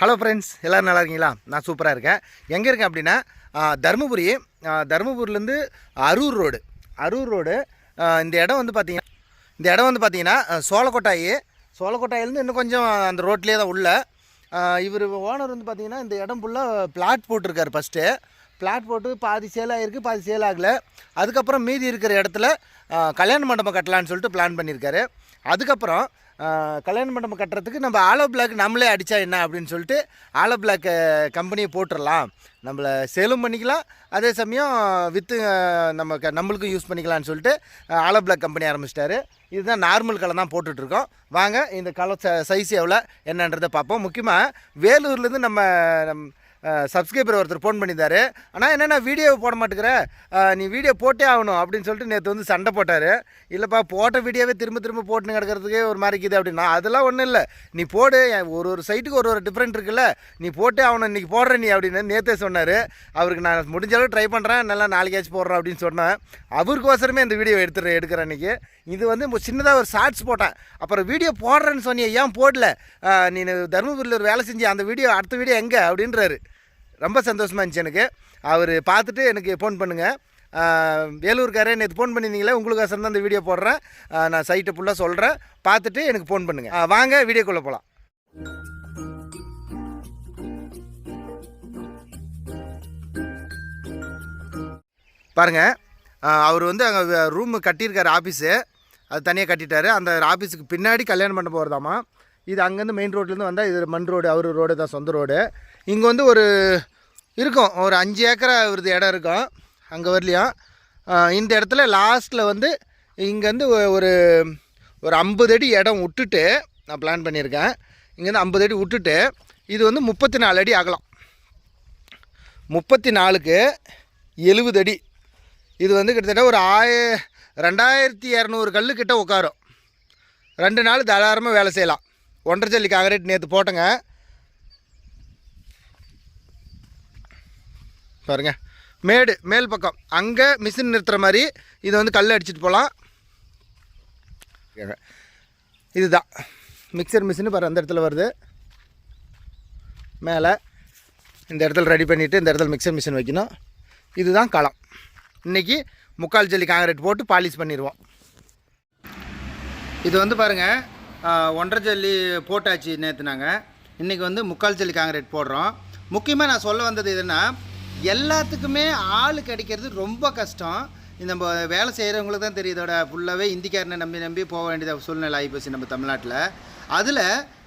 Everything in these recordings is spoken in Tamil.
ஹலோ ஃப்ரெண்ட்ஸ் எல்லோரும் நல்லா இருக்கீங்களா? நான் சூப்பராக இருக்கேன். எங்கே இருக்கேன் அப்படின்னா தருமபுரி. தருமபுரிலேருந்து அரூர் ரோடு அரூர் ரோடு இந்த இடம் வந்து பார்த்திங்கன்னா இந்த இடம் வந்து பார்த்திங்கன்னா சோளக்கொட்டாயி சோளக்கொட்டாயிலேருந்து இன்னும் கொஞ்சம் அந்த ரோட்லேயே தான் உள்ள. இவர் ஓனர் வந்து பார்த்திங்கன்னா இந்த இடம் ஃபுல்லாக பிளாட் போட்டிருக்காரு ஃபஸ்ட்டு பிளாட் போட்டு பாதி சேல் ஆகிருக்கு பாதி சேல் ஆகலை. அதுக்கப்புறம் மீதி இருக்கிற இடத்துல கல்யாண மண்டபம் கட்டலான்னு சொல்லிட்டு பிளான் பண்ணியிருக்காரு அதுக்கப்புறம் கல்யாண மண்டபம் கட்டுறதுக்கு நம்ம ஆலோ பிளாக் நம்மளே அடித்தா என்ன அப்படின்னு சொல்லிட்டு ஆலோ பிளாக் கம்பெனியை போட்டுடலாம் நம்மளை சேலும் பண்ணிக்கலாம். அதே சமயம் வித்து நம்ம க- நம்மளுக்கும் யூஸ் பண்ணிக்கலாம்னு சொல்லிட்டு ஆலோ பிளாக் கம்பெனி ஆரம்பிச்சிட்டாரு. இதுதான் நார்மல் களை தான் போட்டுட்ருக்கோம். வாங்க இந்த கலர் சைஸ் எவ்வளோ என்னன்றதை பார்ப்போம். முக்கியமாக வேலூர்லேருந்து நம்ம நம் சப்ஸ்கிரைபர் ஒருத்தர் ஃபோன் பண்ணியிருந்தாரு. ஆனால் என்னென்ன வீடியோ போட மாட்டேங்கிற? நீ வீடியோ போட்டே ஆகணும் அப்படின்னு சொல்லிட்டு நேற்று வந்து சண்டை போட்டார். இல்லைப்பா போட்ட வீடியோவே திரும்ப திரும்ப போட்டுன்னு கிடக்கிறதுக்கே ஒரு மாதிரி இருக்குது அப்படின்னா. அதெல்லாம் ஒன்றும் இல்லை. நீ போடு என் ஒரு ஒரு சைட்டுக்கு ஒரு ஒரு டிஃப்ரெண்ட் இருக்குல்ல. நீ போட்டே ஆகணும் இன்றைக்கி போடுற நீ அப்படின்னு நேற்றே சொன்னார். அவருக்கு நான் முடிஞ்ச அளவு ட்ரை பண்ணுறேன் நல்லா நாளைக்காச்சும் போடுறேன் அப்படின்னு சொன்னேன் அவருக்கோசரமே இந்த வீடியோ எடுத்துரு எடுக்கிறேன் இன்றைக்கி இது வந்து சின்னதாக ஒரு ஷார்ட்ஸ் போட்டேன். அப்புறம் வீடியோ போடுறேன்னு சொன்னியே ஏன் போடல? நீ தருமபுரியில் ஒரு வேலை செஞ்சு அந்த வீடியோ அடுத்த வீடியோ எங்கே? அப்படின்றாரு. ரொம்ப சந்தோஷமாக இருந்துச்சு எனக்கு. அவர் பார்த்துட்டு எனக்கு ஃபோன் பண்ணுங்கள் வேலூர்காரே நேற்று ஃபோன் பண்ணியிருந்தீங்களே உங்களுக்கோசரம் தான் இந்த வீடியோ போடுறேன். நான் சைட்டை ஃபுல்லாக சொல்கிறேன் பார்த்துட்டு எனக்கு ஃபோன் பண்ணுங்கள் வாங்க வீடியோக்குள்ளே போகலாம் பாருங்கள் அவர் வந்து அங்கே ரூமு கட்டியிருக்காரு ஆஃபீஸு அது தனியாக கட்டிட்டாரு. அந்த ஆஃபீஸுக்கு பின்னாடி கல்யாணம் பண்ண போகிறதாமா இது அங்கேருந்து மெயின் ரோட்லேருந்து வந்தால் இது மண் ரோடு அவர் ரோடு தான் சொந்த ரோடு இங்கே வந்து ஒரு இருக்கும். ஒரு அஞ்சு ஏக்கரா இவரது இடம் இருக்கும். அங்கே வரலையும் இந்த இடத்துல லாஸ்ட்டில் வந்து இங்கேருந்து ஒரு ஒரு ஐம்பது அடி இடம் விட்டுட்டு நான் பிளான் பண்ணியிருக்கேன். இங்கேருந்து ஐம்பது அடி விட்டுட்டு இது வந்து முப்பத்தி நாலு அடி அகலம். முப்பத்தி நாலுக்கு எழுபது அடி. இது வந்து கிட்டத்தட்ட ஒரு ஆய ரெண்டாயிரத்தி இரநூறு கல் கிட்ட உட்காரும். ரெண்டு நாள் தாராளமாக வேலை செய்யலாம். ஒன்றரை ஜல்லி காங்கிரீட் நேற்று போட்டேங்க. பாருங்க. மேடு மேல் பக்கம். அங்கே மிஷின் நிறுத்துகிற மாதிரி இது வந்து கல் அடிச்சிட்டு போகலாம் இதுதான். மிக்சர் மிஷின் பாரு அந்த இடத்துல வருது. மேலே இந்த இடத்துல ரெடி பண்ணிவிட்டு இந்த இடத்துல மிக்சர் மிஷின் வைக்கணும். இதுதான் களம். இன்றைக்கி முக்கால் ஜல்லி காங்கிரீட் போட்டு பாலிஷ் பண்ணிடுவோம். இது வந்து பாருங்கள் ஒன்றரை ஜல்லி போட்டாச்சு நேற்று நாங்கள் இன்றைக்கி வந்து முக்கால் ஜல்லி காங்கிரீட் போடுறோம். முக்கியமாக நான் சொல்ல வந்தது எதுனா எல்லாத்துக்குமே ஆள் கிடைக்கிறது ரொம்ப கஷ்டம். இந்த நம்ம வேலை செய்கிறவங்களுக்கு தான் தெரியும் இதோட ஃபுல்லாகவே இந்திக்காரனை நம்பி நம்பி போக வேண்டியது சூழ்நிலை ஆகிப்போச்சு நம்ம தமிழ்நாட்டில். அதில்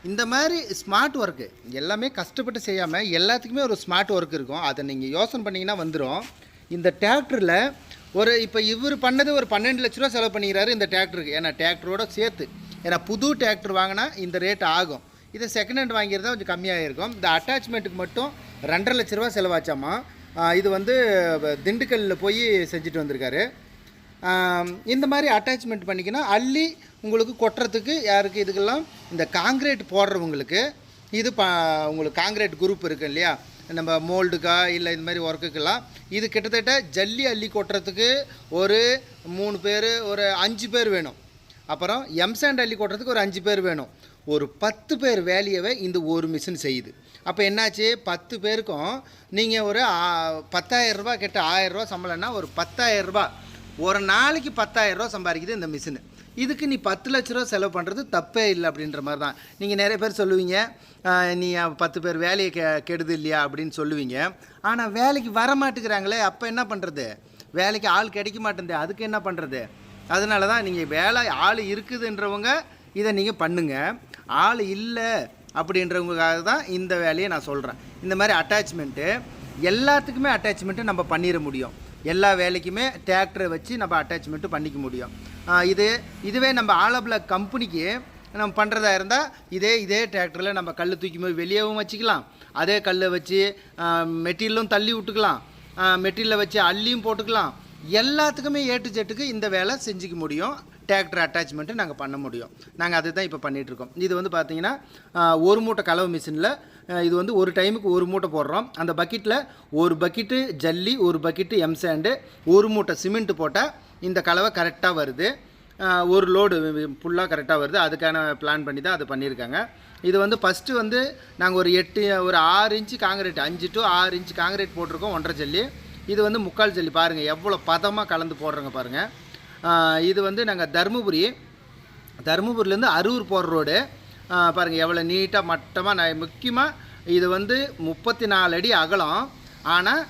இந்த மாதிரி ஸ்மார்ட் ஒர்க்கு எல்லாமே கஷ்டப்பட்டு செய்யாமல் எல்லாத்துக்குமே ஒரு ஸ்மார்ட் ஒர்க் இருக்கும். அதை நீங்கள் யோசனை பண்ணிங்கன்னா வந்துடும் இந்த டிராக்டரில் ஒரு இப்போ இவர் பண்ணது ஒரு பன்னெண்டு லட்ச ரூபா செலவு பண்ணிக்கிறாரு இந்த டிராக்டருக்கு ஏன்னா டிராக்டரோட சேர்த்து. ஏன்னா புது டிராக்டர் வாங்கினா இந்த ரேட் ஆகும். இதை செகண்ட் ஹேண்ட் வாங்கியிருந்தா கொஞ்சம் கம்மியாக இருக்கும் இந்த அட்டாச்மெண்ட்டுக்கு மட்டும் ரெண்டரை லட்ச ரூபா செலவாச்சாமா? இது வந்து திண்டுக்கல்லில் போய் செஞ்சுட்டு வந்திருக்காரு. இந்த மாதிரி அட்டாச்மெண்ட் பண்ணிக்கினா அள்ளி உங்களுக்கு கொட்டுறதுக்கு யாருக்கு இதுக்கெல்லாம் இந்த காங்கிரீட் போடுறவங்களுக்கு இது ப உங்களுக்கு காங்கிரீட் குரூப் இருக்கு இல்லையா? நம்ம மோல்டுக்கா இல்லை இந்த மாதிரி ஒர்க்குக்கெல்லாம் இது கிட்டத்தட்ட ஜல்லி அள்ளி கொட்டுறதுக்கு ஒரு மூணு பேர் ஒரு அஞ்சு பேர் வேணும். அப்புறம் எம்சாண்ட் அள்ளி கொட்டுறதுக்கு ஒரு அஞ்சு பேர் வேணும். ஒரு பத்து பேர் வேலையவை இந்த ஒரு மிஷின் செய்யுது. அப்போ என்னாச்சு? பத்து பேருக்கும் நீங்கள் ஒரு பத்தாயிரம் ரூபாய் கிட்ட ஆயிரம் சம்பளம்னா ஒரு பத்தாயிரம் ஒரு நாளைக்கு பத்தாயிரம் ரூபாய் சம்பாதிக்குது இந்த மிஷினு இதுக்கு நீ பத்து லட்ச ரூபா செலவு பண்ணுறது தப்பே இல்லை அப்படின்ற மாதிரி தான். நீங்கள் நிறைய பேர் சொல்லுவீங்க நீ பத்து பேர் வேலையை கெ கெடுது இல்லையா அப்படின்னு சொல்லுவீங்க. ஆனால் வேலைக்கு வர மாட்டேங்கிறாங்களே அப்போ என்ன பண்ணுறது வேலைக்கு ஆள் கிடைக்க மாட்டேங்குது அதுக்கு என்ன பண்ணுறது அதனால தான் நீங்கள் வேலை ஆள் இருக்குதுன்றவங்க இதை நீங்கள் பண்ணுங்கள் ஆள் இல்லை அப்படின்றவங்களுக்காக தான் இந்த வேலையை நான் சொல்கிறேன் இந்த மாதிரி அட்டாச்மெண்ட்டு எல்லாத்துக்குமே அட்டாச்மெண்ட்டு நம்ம பண்ணிட முடியும். எல்லா வேலைக்குமே டிராக்டரை வச்சு நம்ம அட்டாச்மெண்ட்டு பண்ணிக்க முடியும். இது இதுவே நம்ம ஆலபிள கம்பெனிக்கு நம்ம பண்ணுறதா இருந்தால் இதே இதே டிராக்டரில் நம்ம கல் தூக்கி போது வெளியேவும் வச்சுக்கலாம். அதே கல்லை வச்சு மெட்டீரியலும் தள்ளி விட்டுக்கலாம். மெட்டீரியலை வச்சு அள்ளியும் போட்டுக்கலாம். எல்லாத்துக்குமே ஏ டு ஜெட்டுக்கு இந்த வேலை செஞ்சுக்க முடியும். டிராக்டர் அட்டாச்மெண்ட்டு நாங்கள் பண்ண முடியும். நாங்கள் அதை தான் இப்போ பண்ணிகிட்ருக்கோம் இது வந்து பார்த்திங்கன்னா ஒரு மூட்டை கலவை மிஷினில் இது வந்து ஒரு டைமுக்கு ஒரு மூட்டை போடுறோம். அந்த பக்கெட்டில் ஒரு பக்கெட்டு ஜல்லி ஒரு பக்கெட்டு எம்சாண்டு ஒரு மூட்டை சிமெண்ட்டு போட்டால் இந்த கலவை கரெக்டாக வருது. ஒரு லோடு ஃபுல்லாக கரெக்டாக வருது. அதுக்கான பிளான் பண்ணி தான் அது பண்ணியிருக்காங்க. இது வந்து ஃபஸ்ட்டு வந்து நாங்கள் ஒரு எட்டு ஒரு ஆறு இன்ச்சு காங்கிரீட் அஞ்சு டு ஆறு இன்ச்சு காங்கிரீட் போட்டிருக்கோம் ஒன்றரை ஜல்லி. இது வந்து முக்கால் ஜல்லி. பாருங்கள் எவ்வளோ பதமாக கலந்து போடுறோங்க பாருங்கள் இது வந்து நாங்கள் தருமபுரி தருமபுரிலேருந்து அரூர் போகிற ரோடு. பாருங்கள் எவ்வளோ நீட்டாக மட்டமாக நான் முக்கியமாக இது வந்து முப்பத்தி நாலு அடி அகலம். ஆனால்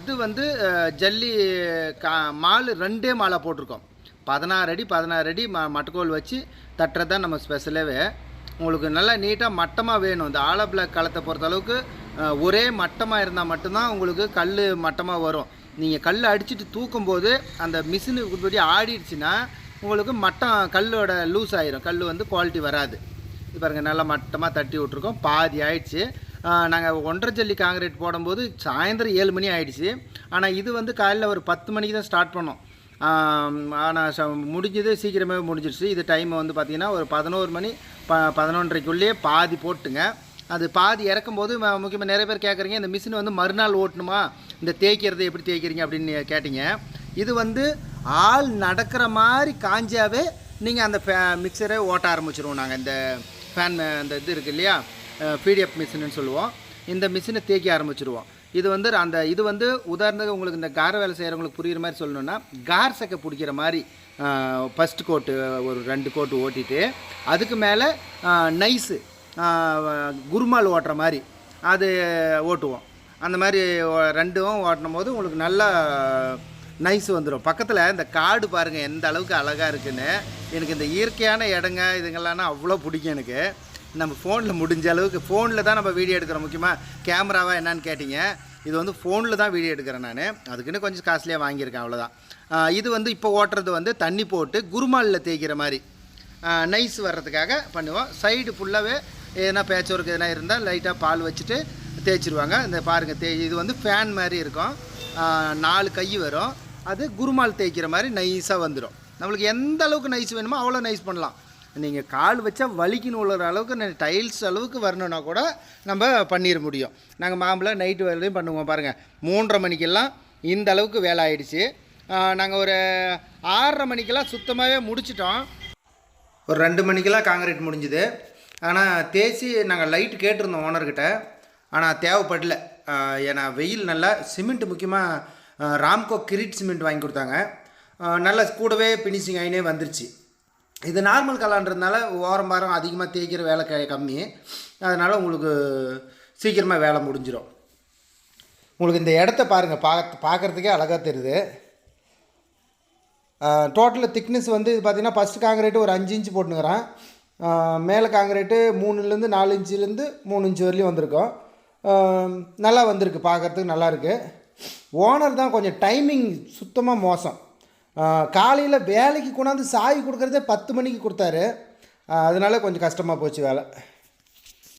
இது வந்து ஜல்லி கா மால் ரெண்டே மாலை போட்டிருக்கோம். பதினாறு அடி பதினாறு அடி ம மட்டக்கோல் வச்சு தட்டுறது தான் நம்ம ஸ்பெஷலாகவே உங்களுக்கு நல்லா நீட்டாக மட்டமாக வேணும். இந்த ஆலோ பிளாக் களத்தை பொறுத்த அளவுக்கு ஒரே மட்டமாக இருந்தால் மட்டும்தான் உங்களுக்கு கல் மட்டமாக வரும். நீங்கள் கல் அடிச்சுட்டு தூக்கும்போது அந்த மிஷினு இப்படி ஆடிடுச்சுன்னா உங்களுக்கு மட்டம் கல்லோட லூஸ் ஆயிரும். கல் வந்து குவாலிட்டி வராது. இது பாருங்கள் நல்லா மட்டமாக தட்டி விட்ருக்கோம் பாதி ஆயிடுச்சு. நாங்கள் ஒன்றரை ஜல்லி காங்கிரீட் போடும்போது சாயந்தரம் ஏழு மணி ஆயிடுச்சு. ஆனால் இது வந்து காலையில் ஒரு பத்து மணிக்கு தான் ஸ்டார்ட் பண்ணோம். ஆனால் ச முடிஞ்சது சீக்கிரமே முடிஞ்சிடுச்சு இது டைம் வந்து பார்த்திங்கன்னா ஒரு பதினோரு மணி ப பதினொன்றரைக்குள்ளேயே பாதி போட்டுங்க. அது பாதி இறக்கும்போது முக்கியமாக நிறைய பேர் கேட்குறீங்க இந்த மிஷின் வந்து மறுநாள் ஓட்டணுமா? இந்த தேய்க்கிறது எப்படி தேய்க்கிறீங்க அப்படின்னு கேட்டிங்க. இது வந்து ஆள் நடக்கிற மாதிரி காஞ்சாவே நீங்கள் அந்த ஃபே மிக்சரை ஓட்ட ஆரம்பிச்சிருவோம் நாங்கள் இந்த ஃபேன் அந்த இது இருக்குது இல்லையா? பிடிஎஃப் மிஷின்னு சொல்லுவோம். இந்த மிஷினை தேய்க்க ஆரம்பிச்சிருவோம். இது வந்து அந்த இது வந்து உதாரணத்துக்கு உங்களுக்கு இந்த கார வேலை செய்கிறவங்களுக்கு புரிகிற மாதிரி சொல்லணுன்னா கார் சக்கை பிடிக்கிற மாதிரி ஃபஸ்ட் கோட்டு ஒரு ரெண்டு கோட்டு ஓட்டிட்டு அதுக்கு மேலே நைஸு குருமால் ஓட்டுற மாதிரி. அது ஓட்டுவோம். அந்த மாதிரி ஓ- ரெண்டும் ஓட்டும் போது உங்களுக்கு நல்லா நைஸ் வந்துடும் பக்கத்தில் இந்த காடு பாருங்கள் எந்த அளவுக்கு அழகாக இருக்குன்னு. எனக்கு இந்த இயற்கையான இடங்க இதுங்கெல்லாம் அவ்வளோ பிடிக்கும் எனக்கு. நம்ம ஃபோனில் முடிஞ்ச அளவுக்கு ஃபோனில் தான் நம்ம வீடியோ எடுக்கிறோம். முக்கியமாக கேமராவா என்னன்னு கேட்டிங்க. இது வந்து ஃபோனில் தான் வீடியோ எடுக்கிறேன் நான். அதுக்குன்னு கொஞ்சம் காஸ்ட்லியாக வாங்கியிருக்கேன் அவ்வளோதான். இது வந்து இப்போ ஓட்டுறது வந்து தண்ணி போட்டு குருமாலில் தேய்க்கிற மாதிரி. நைஸ் வர்றதுக்காக பண்ணுவோம். சைடு ஃபுல்லாகவே எதனா பேட்ச் ஒர்க் எதனா இருந்தால் லைட்டாக பால் வச்சுட்டு தேய்ச்சிருவாங்க. இந்த பாருங்கள் தே இது வந்து ஃபேன் மாதிரி இருக்கும். நாலு கை வரும். அது குருமால் தேய்க்கிற மாதிரி நைஸாக வந்துடும் நம்மளுக்கு எந்த அளவுக்கு நைஸ் வேணுமோ அவ்வளோ நைஸ் பண்ணலாம். நீங்கள் கால் வச்சா வலிக்குன்னு உள்ள அளவுக்கு டைல்ஸ் அளவுக்கு வரணுன்னா கூட நம்ம பண்ணிட முடியும். நாங்கள் மாம்பழம் நைட்டு வேலையும் பண்ணுவோம் பாருங்கள் மூன்றரை மணிக்கெல்லாம் இந்த அளவுக்கு வேலை ஆயிடுச்சு. நாங்கள் ஒரு ஆறரை மணிக்கெல்லாம் சுத்தமாகவே முடிச்சிட்டோம். ஒரு ரெண்டு மணிக்கெல்லாம் காங்கிரீட் முடிஞ்சுது. ஆனால் தேய்ச்சி நாங்கள் லைட் கேட்டிருந்தோம் ஓனர்கிட்ட ஆனால் தேவைப்படல. ஏன்னா வெயில் நல்லா சிமெண்ட் முக்கியமாக ராம்கோ கிரிட் சிமெண்ட் வாங்கி கொடுத்தாங்க. நல்லா கூடவே ஃபினிஷிங் ஆகினே வந்துருச்சு. இது நார்மல் கலான்றதுனால ஓரம் வாரம் அதிகமாக தேய்க்கிற வேலை க கம்மி. அதனால் உங்களுக்கு சீக்கிரமாக வேலை முடிஞ்சிடும் உங்களுக்கு இந்த இடத்த பாருங்கள் பார்க்க பார்க்குறதுக்கே அழகாக தெரியுது. டோட்டல் திக்னஸ் வந்து இது பார்த்தீங்கன்னா ஃபஸ்ட்டு காங்கிரீட்டு ஒரு அஞ்சு இன்ச்சு போட்டுனுக்கிறேன் மேலே காங்கிரீட்டு மூணுலேருந்து நாலு இன்ச்சுலேருந்து மூணு இன்ச்சு வரலையும் வந்திருக்கோம். நல்லா வந்திருக்கு பார்க்குறதுக்கு நல்லாயிருக்கு ஓனர் தான் கொஞ்சம் டைமிங் சுத்தமாக மோசம். காலையில் வேலைக்கு கொண்டாந்து சாய் கொடுக்குறதே பத்து மணிக்கு கொடுத்தாரு. அதனால கொஞ்சம் கஷ்டமாக போச்சு வேலை.